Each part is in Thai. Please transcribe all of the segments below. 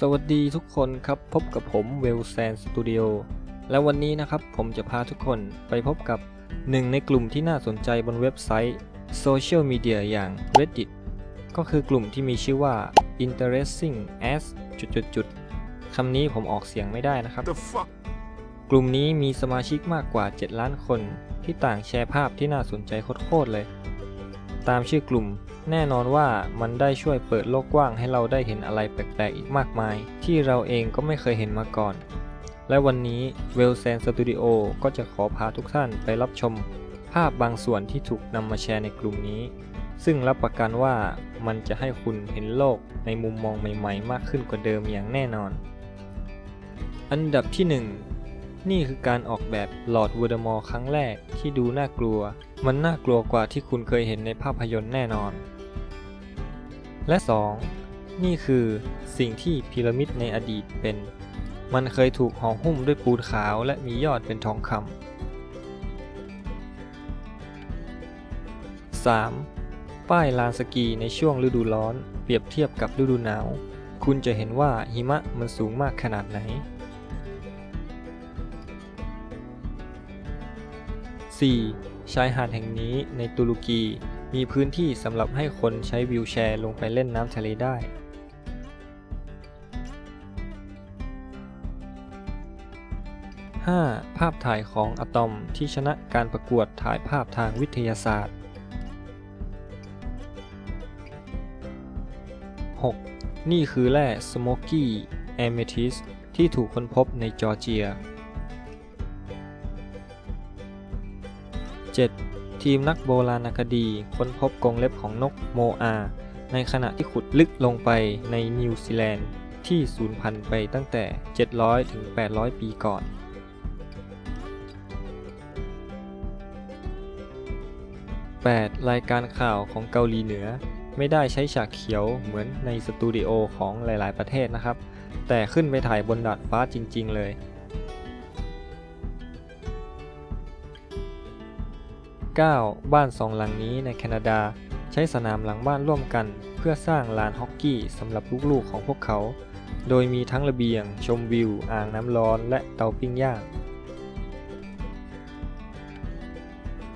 สวัสดีทุกคนครับพบกับผมเวลแซนสตูดิโอและวันนี้นะครับผมจะพาทุกคนไปพบกับหนึ่งในกลุ่มที่น่าสนใจบนเว็บไซต์โซเชียลมีเดียอย่าง Reddit ก็คือกลุ่มที่มีชื่อว่า interesting as จุดๆๆคำนี้ผมออกเสียงไม่ได้นะครับ The fuck? กลุ่มนี้มีสมาชิกมากกว่า 7 ล้านคนที่ต่างแชร์ภาพที่น่าสนใจโคตรๆเลย ตามชื่อกลุ่ม แน่นอนว่ามันได้ช่วยเปิดโลกกว้างให้เราได้เห็นอะไรแปลกๆอีกมากมาย ที่เราเองก็ไม่เคยเห็นมาก่อน และวันนี้เวลแซนสตูดิโอก็จะขอพาทุกท่านไปรับชม ภาพบางส่วนที่ถูกนำมาแชร์ในกลุ่มนี้ ซึ่งรับประกันว่ามันจะให้คุณเห็นโลกในมุมมองใหม่ๆ มากขึ้นกว่าเดิมอย่างแน่นอน อันดับที่ 1 นี่คือการออกแบบหลอดวูดมอร์ครั้งแรกที่ดูน่ากลัว มันน่ากลัวกว่าที่คุณเคยเห็นในภาพยนตร์แน่นอน และ 2. นี่คือสิ่งที่พีระมิดในอดีตเป็น มันเคยถูกห่อหุ้มด้วยปูนขาวและมียอดเป็นทองคำ 3. ป้ายลานสกีในช่วงฤดูร้อน เปรียบเทียบกับฤดูหนาว คุณจะเห็นว่าหิมะมันสูงมากขนาดไหน 4. ชายหาดแห่งนี้ในตุรกี มีพื้นที่สำหรับให้คนใช้วิวแชร์ลงไปเล่นน้ำทะเลได้ 5. ภาพถ่ายของอะตอมที่ชนะการประกวดถ่ายภาพทางวิทยาศาสตร์ 6. นี่คือแร่สโมกี้แอเมทิสที่ถูกค้นพบในจอร์เจีย 7. ทีมนักโบราณคดีค้นพบกรงเล็บของนกโมอา ในขณะที่ขุดลึกลงไปในนิวซีแลนด์ที่สูญพันธุ์ไปตั้งแต่ 700 ถึง 800 ปีก่อน 8. รายการข่าวของเกาหลีเหนือ ไม่ได้ใช้ฉากเขียวเหมือนในสตูดิโอของหลาย ๆ ประเทศนะครับ แต่ขึ้นไปถ่ายบนดาดฟ้าจริง ๆ เลย 9. บ้านสองหลังนี้ในแคนาดา ใช้สนามหลังบ้านร่วมกัน เพื่อสร้างลานฮอกกี้สำหรับลูกๆของพวกเขา โดยมีทั้งระเบียง ชมวิว อ่างน้ำร้อน และเตาปิ้งย่าง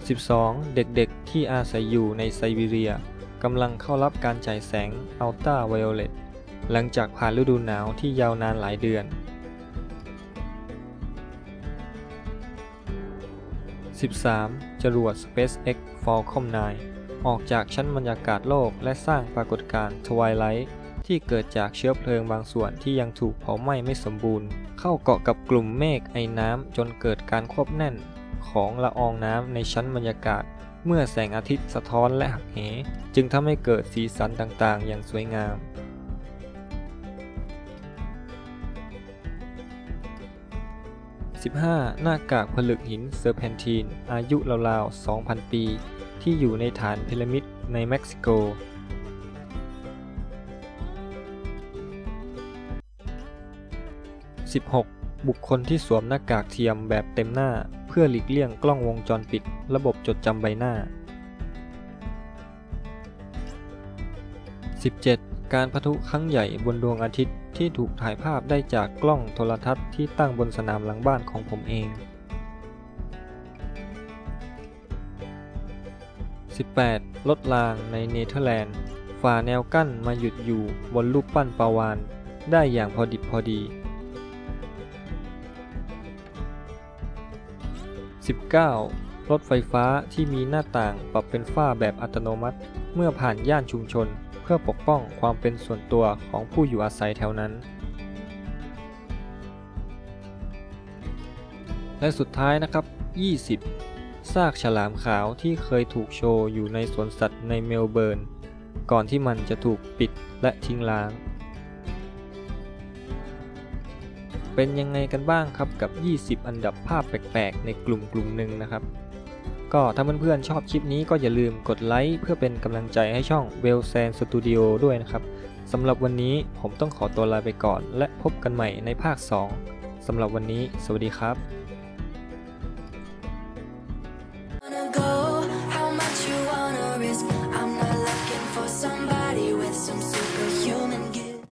12. เด็กๆ ที่อาศัยอยู่ในไซบีเรียกำลังเข้ารับการฉายแสงอัลตราไวโอเลตหลังจากผ่านฤดูหนาวที่ยาวนานหลายเดือน 13. จรวด SpaceX Falcon 9 ออกจากชั้นบรรยากาศโลกและสร้างปรากฏการณ์ทวายไลท์ที่เกิดจากเชื้อเพลิงบางส่วนที่ยังถูกเผาไหม้ไม่สมบูรณ์ เข้าเกาะกับกลุ่มเมฆไอน้ำจนเกิดการควบแน่น ของละอองน้ำในชั้นบรรยากาศ เมื่อแสงอาทิตย์สะท้อนและหักเห จึงทำให้เกิดสีสันต่างๆ อย่างสวยงาม 15. หน้ากากผลึกหินเซอร์เพนทีน อายุราวๆ 2,000 ปี ที่อยู่ในฐานพีระมิดในเม็กซิโก 16. บุคคลที่สวมหน้ากากเทียมแบบเต็มหน้า เพื่อหลีกเลี่ยงกล้องวงจรปิด ระบบจดจำใบหน้า 17. การพะทุครั้งใหญ่บนดวงอาทิตย์ที่ถูกถ่ายภาพได้จากกล้องโทรทัศน์ที่ตั้งบนสนามหลังบ้านของผมเอง 18. รถรางในเนเธอร์แลนด์ฝ่าแนวกั้นมาหยุดอยู่บนรูปปั้นปาวาน ได้อย่างพอดิบพอดี 19. รถไฟฟ้าที่มีหน้าต่างปรับเป็นฝ้าแบบอัตโนมัติเมื่อผ่านย่านชุมชน พื่อปกป้องความเป็นส่วนตัวของผู้อยู่อาศัยแถวนั้น และสุดท้ายนะครับ 20 ซากฉลามขาวที่เคยถูกโชว์อยู่ในสวนสัตว์ในเมลเบิร์น ก่อนที่มันจะถูกปิดและทิ้งล้าง เป็นยังไงกันบ้างครับกับ 20 อันดับภาพแปลกๆ ในกลุ่มกลุ่มหนึ่งนะครับ ก็ถ้าเพื่อนๆชอบคลิปนี้ก็อย่าลืมกดไลค์เพื่อเป็นกำลังใจให้ช่อง w e l l s a n Studio ด้วยนะครับสำหรับวันนี้ผมต้องขอตัวลาไปก่อน และพบกันใหม่ในภาค 2สำหรับวันนี้ สวัสดีครับ